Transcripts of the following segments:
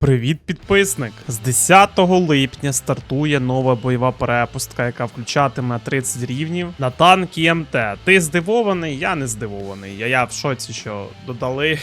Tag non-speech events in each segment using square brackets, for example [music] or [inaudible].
Привіт, підписник! З 10 липня стартує нова бойова перепустка, яка включатиме 30 рівнів на танк МТ. Ти здивований? Я не здивований. Я, я в шоці, що додали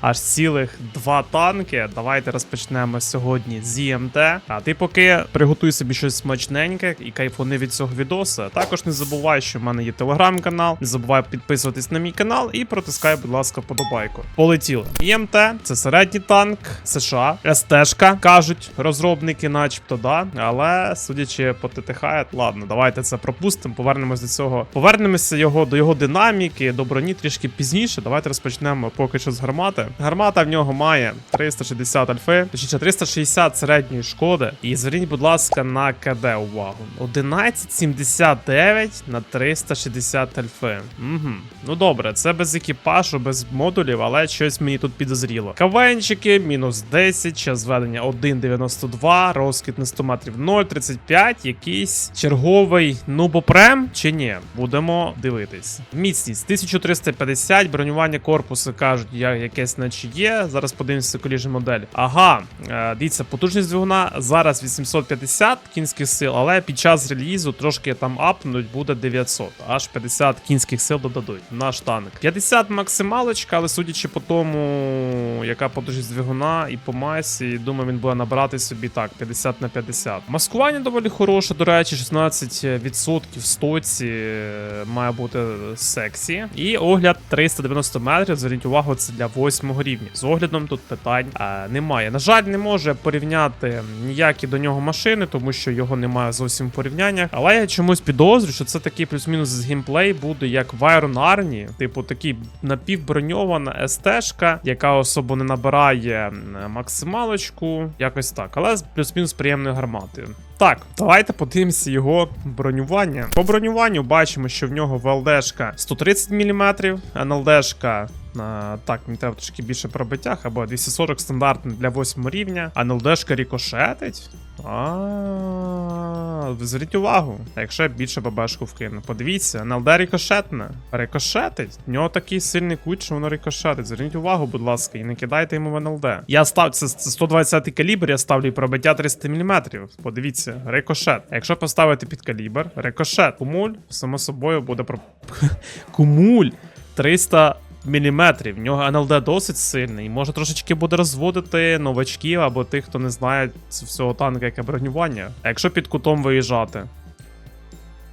аж цілих два танки. Давайте розпочнемо сьогодні з ІМТ. А ти поки приготуй собі щось смачненьке і кайфуни від цього відоса. Також не забувай, що в мене є телеграм-канал. Не забувай підписуватись на мій канал і протискай, будь ласка, подобайку. Полетіли. ІМТ це середній танк США, СТшка, кажуть розробники, начебто, да. Але судячи по ТТХ, ладно, давайте це пропустимо. Повернемось до цього. Повернемося його до його динаміки, до броні трішки пізніше. Давайте розпочнемо поки що з гармати. Гармата в нього має 360 альфи, точніше 360 середньої шкоди. І зверніть, будь ласка, на КД увагу. 1179 на 360 альфи. Угу. Ну добре, це без екіпажу, без модулів, але щось мені тут підозріло. Кавенчики, мінус 10, час зведення 1,92, розкид на 100 метрів 0,35, якийсь черговий нубопрем чи ні? Будемо дивитись. Міцність 1350, бронювання корпусу кажуть, я якесь наче є. Зараз подивимося коліжну модель. Ага, е, дивіться, потужність двигуна зараз 850 кінських сил, але під час релізу трошки там апнуть, буде 900. Аж 50 кінських сил додадуть. Наш танк. 50 максималочка, але судячи по тому, яка потужність двигуна і по масі, думаю, він буде набирати собі так, 50 на 50. Маскування доволі хороше, до речі, 16% в стоці е, має бути сексі. І огляд 390 метрів. Зверніть увагу, це для 8 рівня. З оглядом тут питань е, немає. На жаль, не може порівняти ніякі до нього машини, тому що його немає зовсім в порівняннях. Але я чомусь підозрюю, що це такий плюс-мінус з геймплей буде як в Iron Army, типу такий напівброньована СТшка, яка особо не набирає максималочку, якось так, але з плюс-мінус приємною гарматою. Так, давайте подивимося його бронювання. По бронюванню бачимо, що в нього ВЛДшка 130 мм, НЛДшка. А, так, мені треба трошки більше пробиття, або 240 стандартний для 8 рівня, а НЛДшка рікошетить. А, зверніть увагу. А якщо я більше бабешку вкину, подивіться, НЛД рікошетне. Рикошетить. В нього такий сильний кут, що воно рикошетить. Зверніть увагу, будь ласка, і не кидайте йому в НЛД. Я став це, це 120 калібр, я ставлю і пробиття 300 мм. Подивіться, рикошет. Якщо поставити під калібр, рикошет. Кумуль, само собою, буде про. [laughs] Кумуль 300 міліметрів. В нього НЛД досить сильний. Може трошечки буде розводити новачків або тих, хто не знає всього танка, яке бронювання. А якщо під кутом виїжджати?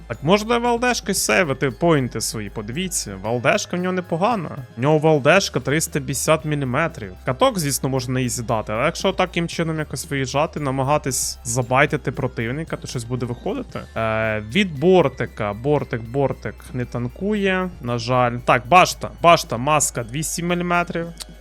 Так можна Валдешка сейвити поінти свої, подивіться. Валдешка в нього непогана. В нього Валдешка 350 мм. Каток, звісно, можна на ізі дати, але якщо таким чином якось виїжджати, намагатись забайтити противника, то щось буде виходити. Е, від бортика. Бортик, бортик не танкує. На жаль. Так, башта. Башта, маска 200 мм.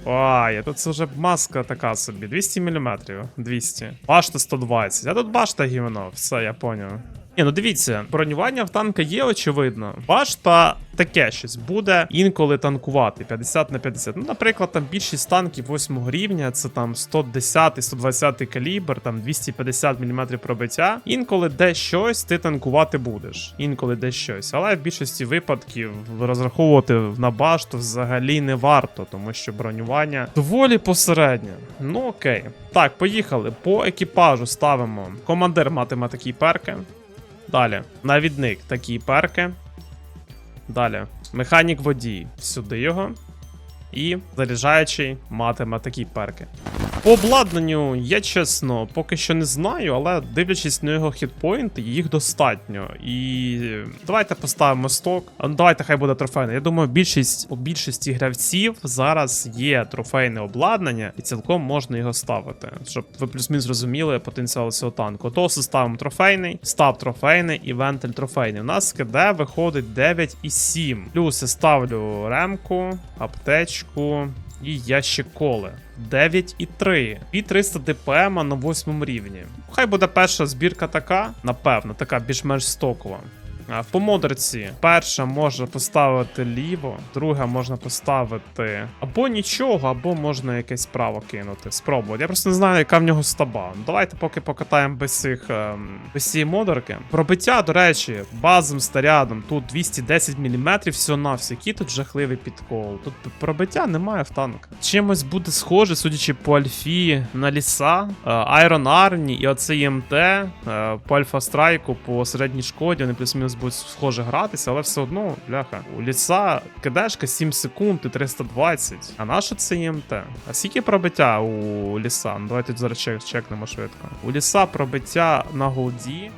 Ай, тут це вже маска така собі. 200 мм. 200. Башта 120. А тут башта гівно. Все, я поняв. Ні, ну дивіться, бронювання в танка є, очевидно. Башта таке щось буде інколи танкувати 50 на 50. Ну, наприклад, там більшість танків 8 рівня, це там 110 120 калібр, там 250 мм пробиття. Інколи де щось ти танкувати будеш. Інколи де щось. Але в більшості випадків розраховувати на башту взагалі не варто, тому що бронювання доволі посереднє. Ну окей. Так, поїхали. По екіпажу ставимо. Командир матиме такі перки. Далі. Навідник такі перки. Далі. Механік водій. Сюди його. І заряджаючий матиме такі перки. По обладнанню, я чесно, поки що не знаю, але дивлячись на його хітпоінти, їх достатньо. І давайте поставимо сток. Ну давайте хай буде трофейне. Я думаю, більшість у більшості гравців зараз є трофейне обладнання, і цілком можна його ставити, щоб ви плюс-мінус розуміли потенціал цього танку. То ставимо трофейний, став трофейний і вентиль трофейний. У нас КД виходить 9,7. Плюс я ставлю ремку, аптечку. І ящик коли. 9,3. І 300 ДПМ на 8 рівні. Хай буде перша збірка така, напевно, така більш-менш стокова. По модерці. Перша можна поставити ліво, друга можна поставити або нічого, або можна якесь право кинути. Спробувати. Я просто не знаю, яка в нього стаба. Давайте поки покатаємо без цих ем, без цієї модерки. Пробиття, до речі, базовим снарядом. Тут 210 мм всього на все. Який тут жахливий підкол. Тут пробиття немає в танка. Чимось буде схоже, судячи по альфі на ліса, Айрон Арні і оцей МТ е, по Альфа Страйку по середній шкоді. Вони плюс-мінус будуть схоже гратися, але все одно, бляха. У ліса кидешка 7 секунд і 320. А на що це ЄМТ? А скільки пробиття у ліса? Ну, давайте зараз чек, чекнемо швидко. У ліса пробиття на голді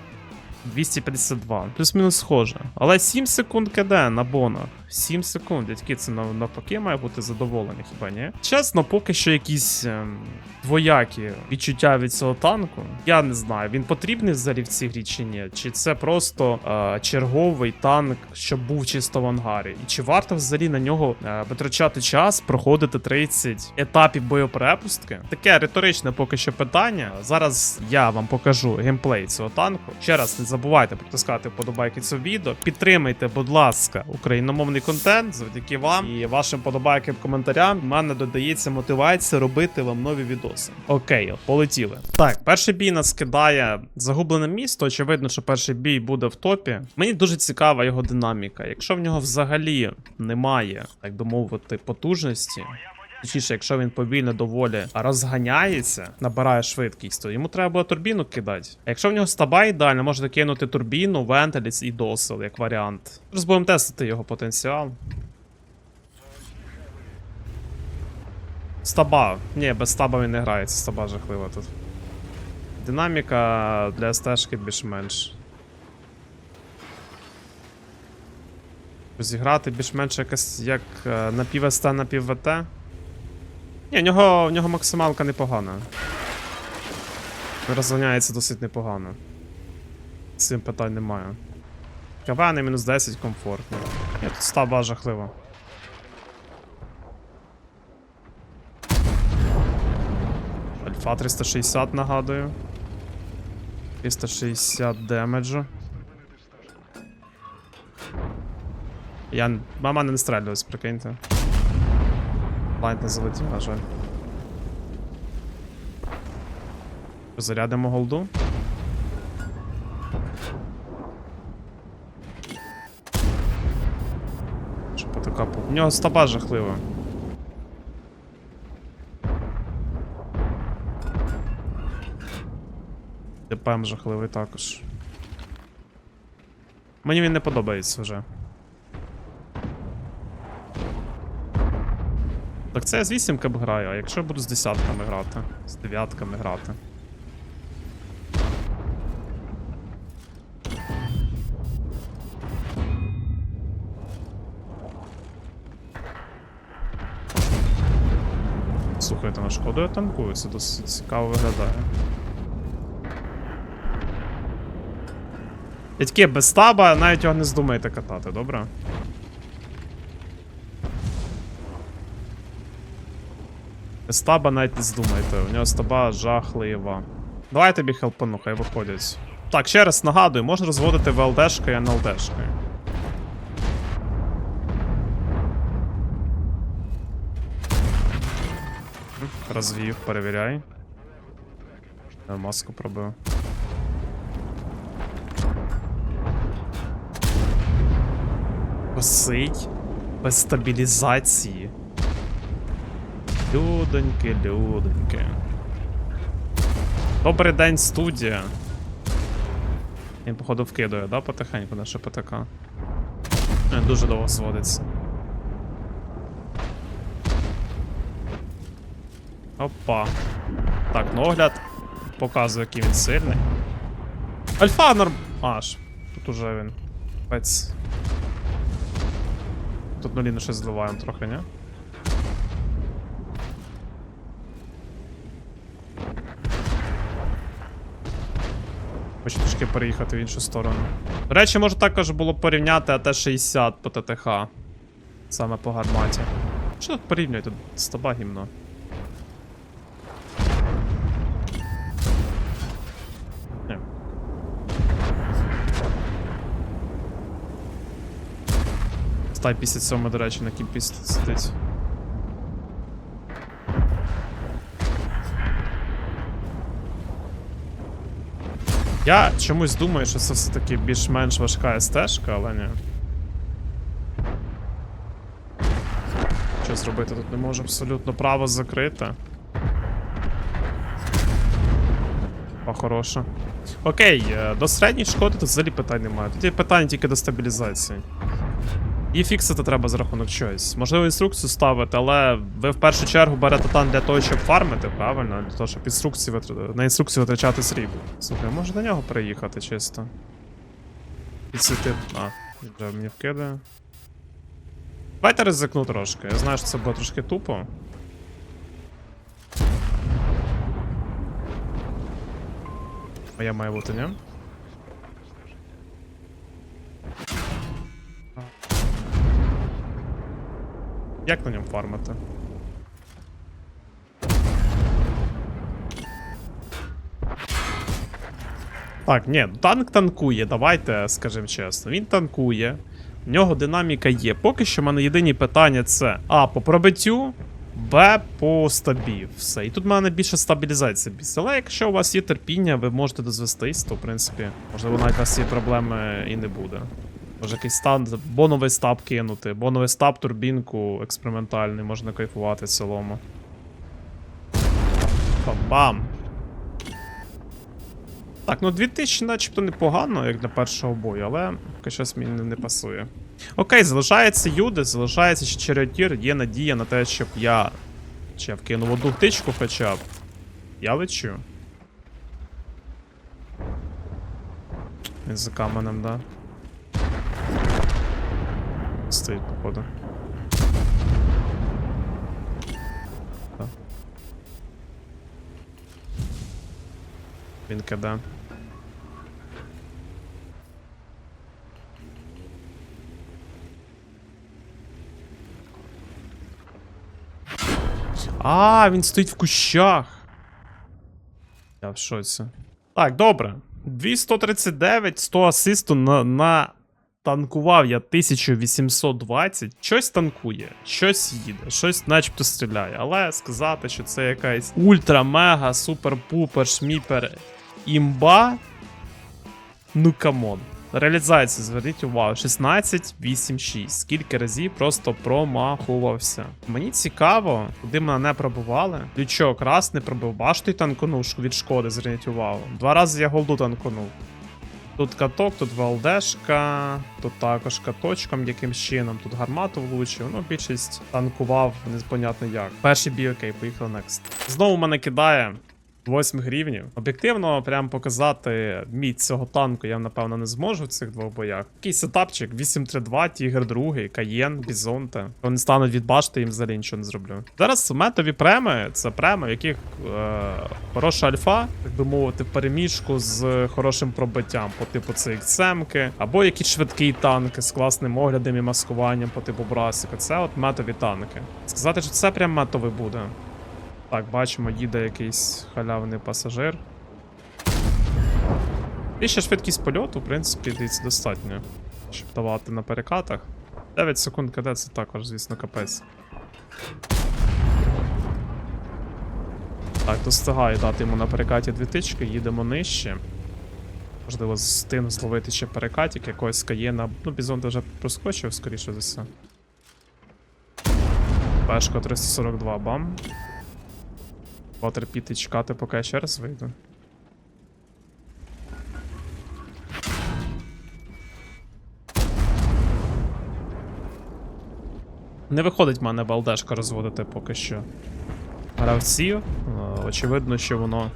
252. Плюс-мінус схоже. Але 7 секунд КД на бонах. 7 секунд. Які це навпаки має бути задоволений, хіба ні? Чесно, поки що якісь ем, двоякі відчуття від цього танку. Я не знаю, він потрібний взагалі в цій грі чи ні. Чи це просто е, черговий танк, що був чисто в ангарі? І чи варто взагалі на нього е, витрачати час, проходити 30 етапів боєпрепустки? Таке риторичне поки що питання. Зараз я вам покажу геймплей цього танку. Ще раз не забувайте протискати вподобайки цього відео. Підтримайте, будь ласка, україномовний контент завдяки вам і вашим подобайкам коментарям. В мене додається мотивація робити вам нові відоси. Окей, полетіли. Так, перший бій нас кидає загублене місто. Очевидно, що перший бій буде в топі. Мені дуже цікава його динаміка. Якщо в нього взагалі немає, так би мовити, потужності. Точніше, якщо він повільно доволі розганяється, набирає швидкість, то йому треба було турбіну кидати. А якщо в нього стаба ідеально, можна кинути турбіну, вентиліс і досел, як варіант. Зараз будемо тестити його потенціал. Стаба. Ні, без стаба він не грається, стаба жахлива тут. Динаміка для стежки більш-менш. Зіграти більш-менш якось як е, напів СТ, напів ВТ. Ні, в нього, в нього максималка непогана. Розганяється досить непогано. З цим питань немає. КВ на мінус 10 комфортно. Ні, тут стаба жахлива. Альфа 360 нагадую. 360 демеджу. Я. Мама не стрелювалась, прикиньте. Лайт не залетів, на жаль. Зарядимо голду. Що по? У нього стопа жахлива. ДПМ жахливий також. Мені він не подобається вже. Так це я з вісімка б граю, а якщо буду з десятками грати, з дев'ятками грати. Слухайте, на шкоду я танкую, це досить цікаво виглядає. Таке без стаба, навіть його не здумайте катати, добре? Стаба навіть не здумайте, у нього стаба жахлива. Давай тобі хелпану, хай виходять. Так, ще раз нагадую, можна розводити ВЛДшкою і НЛДшкою. Розвів, перевіряй. Е, Маску пробив. Косить без стабілізації. Людоньки, людоньки. Добрий день, студія. Він, походу, вкидує, да, потихеньку наша ПТК. Він дуже довго зводиться. Опа. Так, ну огляд показує, який він сильний. Альфа норм. Аж. Тут уже він. Пець. Тут нулі щось зливаємо трохи, ні? Хочу трішки переїхати в іншу сторону. До речі, може також було порівняти АТ-60 по ТТХ. Саме по гарматі. Що тут порівнюють? Тут стаба гімно. Стай 57, до речі, на кімпі сидить. Я чомусь думаю, що це все-таки більш-менш важка стежка, але ні. Що зробити? Тут не можу абсолютно право закрите. Хороше. Окей, е, до середньої шкоди тут взагалі питань немає. Тут є питання тільки до стабілізації. І фіксити треба за рахунок чогось. Можливо, інструкцію ставити, але ви в першу чергу берете тан для того, щоб фармити, правильно? Для того, щоб інструкції витр- на інструкцію витрачати срібло. Слухай, може до нього переїхати чисто. Підсвіти. А, вже мені вкидає. Давайте ризикну трошки. Я знаю, що це було трошки тупо. Моя має бути, ні? Як на ньому фармити? Так, ні, танк танкує, давайте скажемо чесно. Він танкує, в нього динаміка є. Поки що в мене єдині питання це А, по пробиттю, Б по стабі. Все. І тут в мене більше стабілізація біс. Але якщо у вас є терпіння, ви можете дозвестись, то в принципі, можливо, навіть у вас ці проблеми і не буде. Може якийсь стан, боновий стаб кинути, боновий стаб, турбінку експериментальний, можна кайфувати в цілому. Бам! Так, ну 2000 начебто непогано, як для першого бою, але поки щось мені не, пасує. Окей, залишається Юди, залишається ще Черетір, є надія на те, щоб я. Чи я вкинув одну птичку хоча б. Я лечу. Він за каменем, да. Стоїть, походу. Да. Він киде. А, він стоїть в кущах. Я в шоці. Так, добре. 2139, 100 асисту на, на танкував я 1820. Щось танкує, щось їде, щось начебто стріляє. Але сказати, що це якась ультра, мега, супер-пупер, шміпер імба. Ну камон. Реалізація, зверніть увагу, 16, 8, 6. Скільки разів просто промахувався. Мені цікаво, куди мене не пробували. Лючок раз не пробив, башту й танконув від шкоди, зверніть увагу. Два рази я голду танконув. Тут каток, тут ВЛДшка, тут також каточком якимсь чином, тут гармату влучив. Ну, більшість танкував, непонятно як. Перший бій, окей, поїхали next. Знову мене кидає. 8 гривнів. Об'єктивно, прям показати міць цього танку я, напевно, не зможу в цих двох боях. Такий сетапчик 8-3-2, Тігр 2, Каєн, Бізонте. Вони стануть від їм взагалі нічого не зроблю. Зараз метові преми це преми, в яких е, хороша альфа, так би мовити, в переміжку з хорошим пробиттям по типу CXM-ки, або якісь швидкі танки з класним оглядом і маскуванням по типу Брасика. Це от метові танки. Сказати, що це прям метовий буде. Так, бачимо, їде якийсь халявний пасажир. І ще швидкість польоту, в принципі, дивіться, достатньо, щоб давати на перекатах. 9 секунд КД це також, звісно, капець. Так, достигає дати йому на перекаті дві тички, їдемо нижче. Можливо, встигну зловити ще перекатик якогось каєна. Ну, бізон вже проскочив, скоріше за все. Пешка 342 бам. Потерпіти чекати, поки я ще раз вийду. Не виходить в мене балдешка розводити поки що. Гравців. Е, Очевидно, що воно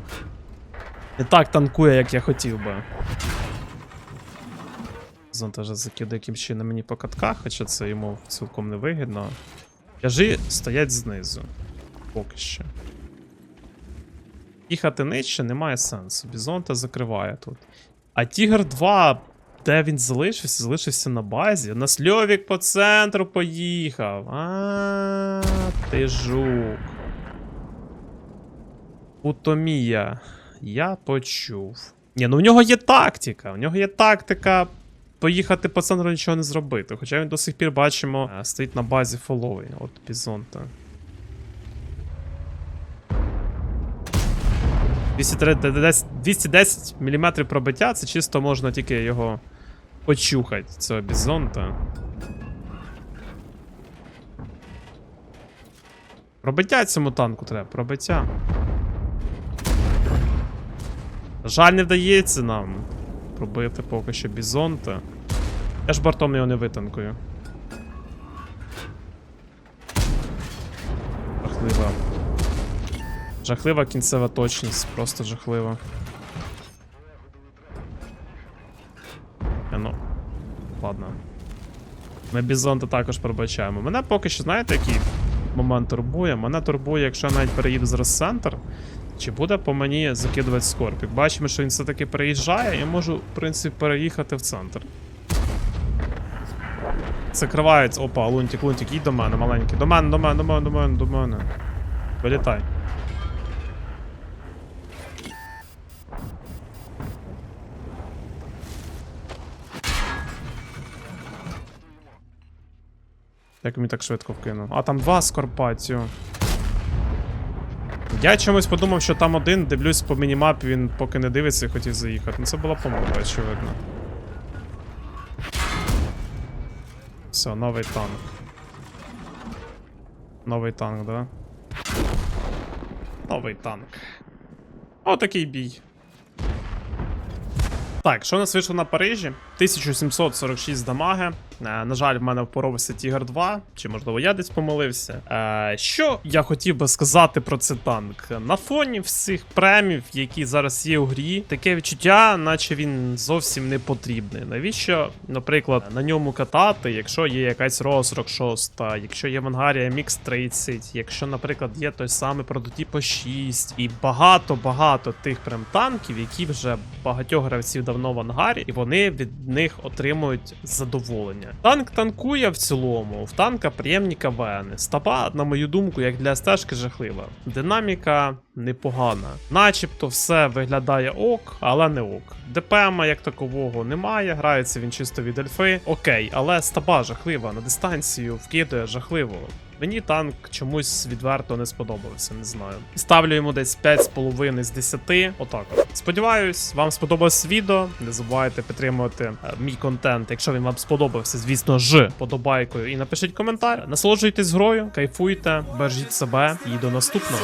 не так танкує, як я хотів би. Зон теж закидає якимсь чином мені по катках, хоча це йому цілком не вигідно. Яжі стоять знизу. Поки що. Їхати нижче немає сенсу. Бізонта закриває тут. А Тігр 2, де він залишився? Залишився на базі. У нас Льовік по центру поїхав. А, ти жук. Утомія. Я почув. Ні, ну в нього є тактика. У нього є тактика поїхати по центру нічого не зробити. Хоча він до сих пір бачимо, е, стоїть на базі фоловий. От Бізонта. 210, 210 мм пробиття, це чисто можна тільки його почухати, цього бізонта. Пробиття цьому танку треба, пробиття. Жаль, не вдається нам пробити поки що бізонта. Я ж бортом його не витанкую. Жахлива. Жахлива кінцева точність, просто жахлива. Е, Ну, ладно. Ми бізонта також пробачаємо. Мене поки що, знаєте, який момент турбує? Мене турбує, якщо я навіть переїду зараз в центр, чи буде по мені закидувати скорпік. Бачимо, що він все-таки переїжджає, я можу, в принципі, переїхати в центр. Закривається. Опа, лунтик, лунтик, їдь до мене, маленький. До мене, до мене, до мене, до мене, до мене. Вилітай. Як він так швидко вкинув? А там два скорпацію. Я чомусь подумав, що там один, дивлюсь по мінімапі, він поки не дивиться і хотів заїхати. Ну це була помилка, очевидно. Все, новий танк. Новий танк, да? Новий танк. Отакий бій. Так, що у нас вийшло на Парижі? 1746 дамаги. Е, на жаль, в мене впоровався Тігр 2, чи можливо я десь помилився. Е, що я хотів би сказати про цей танк? На фоні всіх премів, які зараз є у грі, таке відчуття, наче він зовсім не потрібний. Навіщо, наприклад, на ньому катати, якщо є якась ROS 46, якщо є в ангарі MX 30, якщо, наприклад, є той самий прототипо 6, і багато-багато тих прям танків, які вже багатьох гравців давно в ангарі, і вони від них отримують задоволення. Танк танкує в цілому, в танка приємні КВН. Стапа, на мою думку, як для стежки жахлива. Динаміка непогана. Начебто все виглядає ок, але не ок. ДПМ як такового немає, грається він чисто від ельфи. Окей, але стаба жахлива, на дистанцію вкидує жахливо. Мені танк чомусь відверто не сподобався, не знаю. Ставлю йому десь 5,5 з 10. Отак. Сподіваюсь, вам сподобалось відео. Не забувайте підтримувати е, мій контент, якщо він вам сподобався, звісно ж, подобайкою. І напишіть коментар. Насолоджуйтесь грою, кайфуйте, бережіть себе і до наступного.